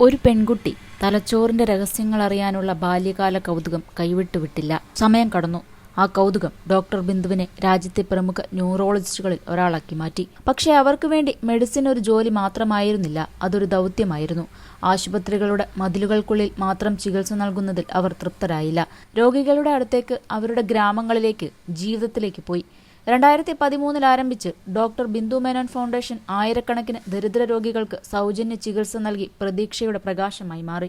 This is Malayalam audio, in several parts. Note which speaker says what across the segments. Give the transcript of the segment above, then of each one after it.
Speaker 1: ഒരു പെൺകുട്ടി തലച്ചോറിന്റെ രഹസ്യങ്ങൾ അറിയാനുള്ള ബാല്യകാല കൗതുകം കൈവിട്ടുവിട്ടില്ല സമയം കടന്നു. ആ കൗതുകം ഡോക്ടർ ബിന്ദുവിനെ രാജ്യത്തെ പ്രമുഖ ന്യൂറോളജിസ്റ്റുകളിൽ ഒരാളാക്കി മാറ്റി. പക്ഷേ അവർക്ക് വേണ്ടി മെഡിസിൻ ഒരു ജോലി മാത്രമായിരുന്നില്ല അതൊരു ദൗത്യമായിരുന്നു. ആശുപത്രികളുടെ മതിലുകൾക്കുള്ളിൽ മാത്രം ചികിത്സ നൽകുന്നതിൽ അവർ തൃപ്തരായില്ല. രോഗികളുടെ അടുത്തേക്ക് അവരുടെ ഗ്രാമങ്ങളിലേക്ക് ജീവിതത്തിലേക്ക് പോയി. രണ്ടായിരത്തി പതിമൂന്നിൽ ആരംഭിച്ച് ഡോക്ടർ ബിന്ദു മേനോൻ ഫൗണ്ടേഷൻ ആയിരക്കണക്കിന് ദരിദ്ര രോഗികൾക്ക് സൗജന്യ ചികിത്സ നൽകി പ്രതീക്ഷയുടെ പ്രകാശമായി മാറി.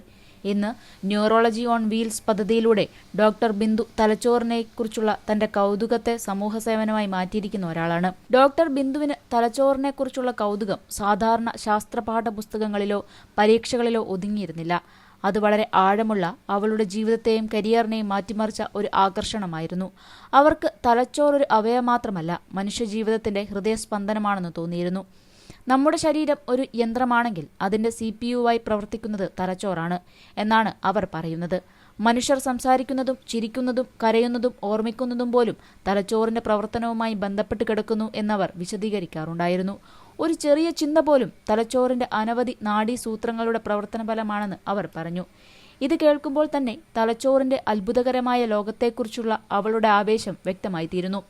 Speaker 1: ഇന്ന് ന്യൂറോളജി ഓൺ വീൽസ് പദ്ധതിയിലൂടെ ഡോക്ടർ ബിന്ദു തലച്ചോറിനെക്കുറിച്ചുള്ള തന്റെ കൗതുകത്തെ സമൂഹ സേവനമായി മാറ്റിയിരിക്കുന്ന ഒരാളാണ്. ഡോക്ടർ ബിന്ദുവിന് തലച്ചോറിനെക്കുറിച്ചുള്ള കൗതുകം സാധാരണ ശാസ്ത്രപാഠ പുസ്തകങ്ങളിലോ പരീക്ഷകളിലോ ഒതുങ്ങിയിരുന്നില്ല. അത് വളരെ ആഴമുള്ള അവളുടെ ജീവിതത്തെയും കരിയറിനെയും മാറ്റിമറിച്ച ഒരു ആകർഷണമായിരുന്നു. അവർക്ക് തലച്ചോറൊരു അവയവം മാത്രമല്ല മനുഷ്യജീവിതത്തിന്റെ ഹൃദയസ്പന്ദനമാണെന്ന് തോന്നിയിരുന്നു. നമ്മുടെ ശരീരം ഒരു യന്ത്രമാണെങ്കിൽ അതിന്റെ സി പി യുവായി പ്രവർത്തിക്കുന്നത് തലച്ചോറാണ് എന്നാണ് അവർ പറയുന്നത്. മനുഷ്യർ സംസാരിക്കുന്നതും ചിരിക്കുന്നതും കരയുന്നതും ഓർമ്മിക്കുന്നതും പോലും തലച്ചോറിന്റെ പ്രവർത്തനവുമായി ബന്ധപ്പെട്ട് കിടക്കുന്നു എന്നവർ വിശദീകരിക്കാറുണ്ടായിരുന്നു. ഒരു ചെറിയ ചിന്ത പോലും തലച്ചോറിന്റെ അനവധി നാഡീസൂത്രങ്ങളുടെ പ്രവർത്തന ഫലമാണെന്ന് അവർ പറഞ്ഞു. ഇത് കേൾക്കുമ്പോൾ തന്നെ തലച്ചോറിന്റെ അത്ഭുതകരമായ ലോകത്തെക്കുറിച്ചുള്ള അവളുടെ ആവേശം വ്യക്തമായിത്തീരുന്നു.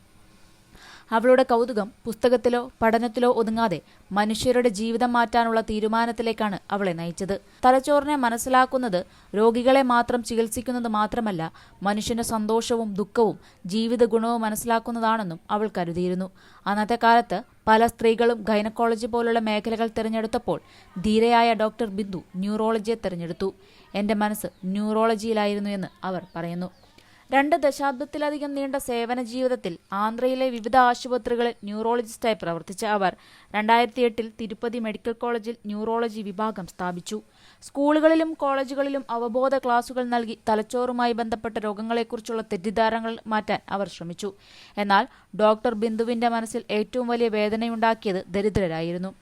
Speaker 1: അവളുടെ കൗതുകം പുസ്തകത്തിലോ പഠനത്തിലോ ഒതുങ്ങാതെ മനുഷ്യരുടെ ജീവിതം മാറ്റാനുള്ള തീരുമാനത്തിലേക്കാണ് അവളെ നയിച്ചത്. തലച്ചോറിനെ മനസ്സിലാക്കുന്നത് രോഗികളെ മാത്രം ചികിത്സിക്കുന്നത് മാത്രമല്ല മനുഷ്യന്റെ സന്തോഷവും ദുഃഖവും ജീവിത ഗുണവും മനസ്സിലാക്കുന്നതാണെന്നും അവൾ കരുതിയിരുന്നു. അന്നത്തെ കാലത്ത് പല സ്ത്രീകളും ഗൈനക്കോളജി പോലുള്ള മേഖലകൾ തിരഞ്ഞെടുത്തപ്പോൾ ധീരയായ ഡോക്ടർ ബിന്ദു ന്യൂറോളജിയെ തിരഞ്ഞെടുത്തു. എന്റെ മനസ്സ് ന്യൂറോളജിയിലായിരുന്നു എന്ന് അവർ പറയുന്നു. രണ്ട് ദശാബ്ദത്തിലധികം നീണ്ട സേവന ജീവിതത്തിൽ ആന്ധ്രയിലെ വിവിധ ആശുപത്രികളിൽ ന്യൂറോളജിസ്റ്റായി പ്രവർത്തിച്ച അവർ രണ്ടായിരത്തി എട്ടിൽ തിരുപ്പതി മെഡിക്കൽ കോളേജിൽ ന്യൂറോളജി വിഭാഗം സ്ഥാപിച്ചു. സ്കൂളുകളിലും കോളേജുകളിലും അവബോധ ക്ലാസുകൾ നൽകി തലച്ചോറുമായി ബന്ധപ്പെട്ട രോഗങ്ങളെക്കുറിച്ചുള്ള തെറ്റിദ്ധാരണകൾ മാറ്റാൻ അവർ ശ്രമിച്ചു. എന്നാൽ ഡോക്ടർ ബിന്ദുവിന്റെ മനസ്സിൽ ഏറ്റവും വലിയ വേദനയുണ്ടാക്കിയത് ദരിദ്രരായിരുന്നു.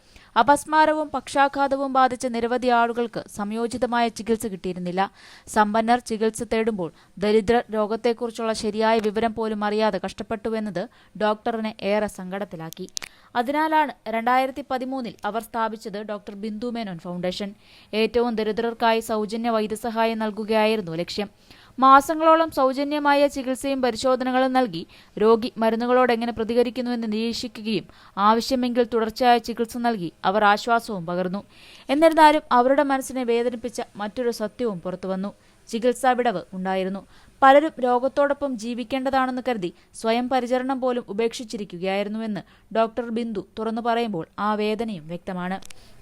Speaker 1: അപസ്മാരവും പക്ഷാഘാതവും ബാധിച്ച നിരവധി ആളുകൾക്ക് സംയോജിതമായ ചികിത്സ കിട്ടിയിരുന്നില്ല. സമ്പന്നർ ചികിത്സ തേടുമ്പോൾ ദരിദ്രർ രോഗത്തെക്കുറിച്ചുള്ള ശരിയായ വിവരം പോലും അറിയാതെ കഷ്ടപ്പെട്ടുവെന്നത് ഡോക്ടറിനെ ഏറെ സങ്കടത്തിലാക്കി. അതിനാലാണ് രണ്ടായിരത്തി പതിമൂന്നിൽ അവർ സ്ഥാപിച്ചത് ഡോക്ടർ ബിന്ദു മേനോൻ ഫൗണ്ടേഷൻ. ഏറ്റവും ദരിദ്രർക്കായി സൗജന്യ വൈദ്യസഹായം നൽകുകയായിരുന്നു ലക്ഷ്യം. മാസങ്ങളോളം സൗജന്യമായ ചികിത്സയും പരിശോധനകളും നൽകി രോഗി മരുന്നുകളോട് എങ്ങനെ പ്രതികരിക്കുന്നുവെന്ന് നിരീക്ഷിക്കുകയും ആവശ്യമെങ്കിൽ തുടർച്ചയായ ചികിത്സ നൽകി അവർ ആശ്വാസവും പകർന്നു. എന്നിരുന്നാലും അവരുടെ മനസ്സിനെ വേദനിപ്പിച്ച മറ്റൊരു സത്യവും പുറത്തുവന്നു. ചികിത്സാ വിടവ് ഉണ്ടായിരുന്നു. പലരും രോഗത്തോടൊപ്പം ജീവിക്കേണ്ടതാണെന്ന് കരുതി സ്വയം പരിചരണം പോലും ഉപേക്ഷിച്ചിരിക്കുകയായിരുന്നുവെന്ന് ഡോക്ടർ ബിന്ദു തുറന്നു പറയുമ്പോൾ ആ വേദനയും വ്യക്തമാണ്.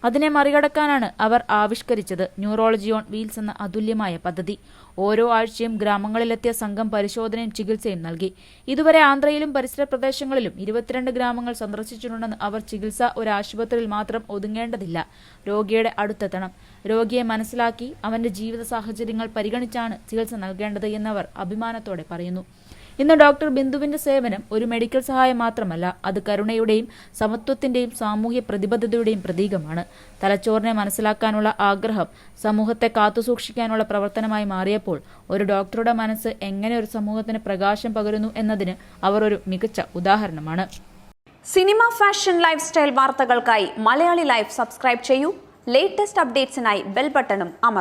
Speaker 1: അതിനെ മറികടക്കാനാണ് അവർ ആവിഷ്കരിച്ചത് ന്യൂറോളജി ഓൺ വീൽസ് എന്ന അതുല്യമായ പദ്ധതി. ഓരോ ആഴ്ചയും ഗ്രാമങ്ങളിലെത്തിയ സംഘം പരിശോധനയും ചികിത്സയും നൽകി. ഇതുവരെ ആന്ധ്രയിലും പരിസര പ്രദേശങ്ങളിലും ഇരുപത്തിരണ്ട് ഗ്രാമങ്ങൾ സന്ദർശിച്ചിട്ടുണ്ടെന്ന് അവർ ചികിത്സ ഒരു ആശുപത്രിയിൽ മാത്രം ഒതുങ്ങേണ്ടതില്ല. രോഗിയുടെ അടുത്തെത്തണം. രോഗിയെ മനസ്സിലാക്കി അവന്റെ ജീവിത സാഹചര്യങ്ങൾ പരിഗണിച്ചാണ് ചികിത്സ നൽകേണ്ടത് എന്നവർ അഭിമാനത്തോടെ പറയുന്നു. ഇന്ന് ഡോക്ടർ ബിന്ദുവിന്റെ സേവനം ഒരു മെഡിക്കൽ സഹായം മാത്രമല്ല അത് കരുണയുടെയും സമത്വത്തിന്റെയും സാമൂഹ്യ പ്രതിബദ്ധതയുടെയും പ്രതീകമാണ്. തലച്ചോറിനെ മനസ്സിലാക്കാനുള്ള ആഗ്രഹം സമൂഹത്തെ കാത്തുസൂക്ഷിക്കാനുള്ള പ്രവർത്തനമായി മാറിയപ്പോൾ ഒരു ഡോക്ടറുടെ മനസ്സ് എങ്ങനെ ഒരു സമൂഹത്തിന് പ്രകാശം പകരുന്നു എന്നതിന് അവർ ഒരു മികച്ച ഉദാഹരണമാണ്.
Speaker 2: സിനിമ ഫാഷൻ ലൈഫ് സ്റ്റൈൽ വാർത്തകൾക്കായി മലയാളി ലൈഫ് സബ്സ്ക്രൈബ് ചെയ്യൂ. ലേറ്റസ്റ്റ് അപ്ഡേറ്റ്സിനായി ബെൽ ബട്ടണും അമർ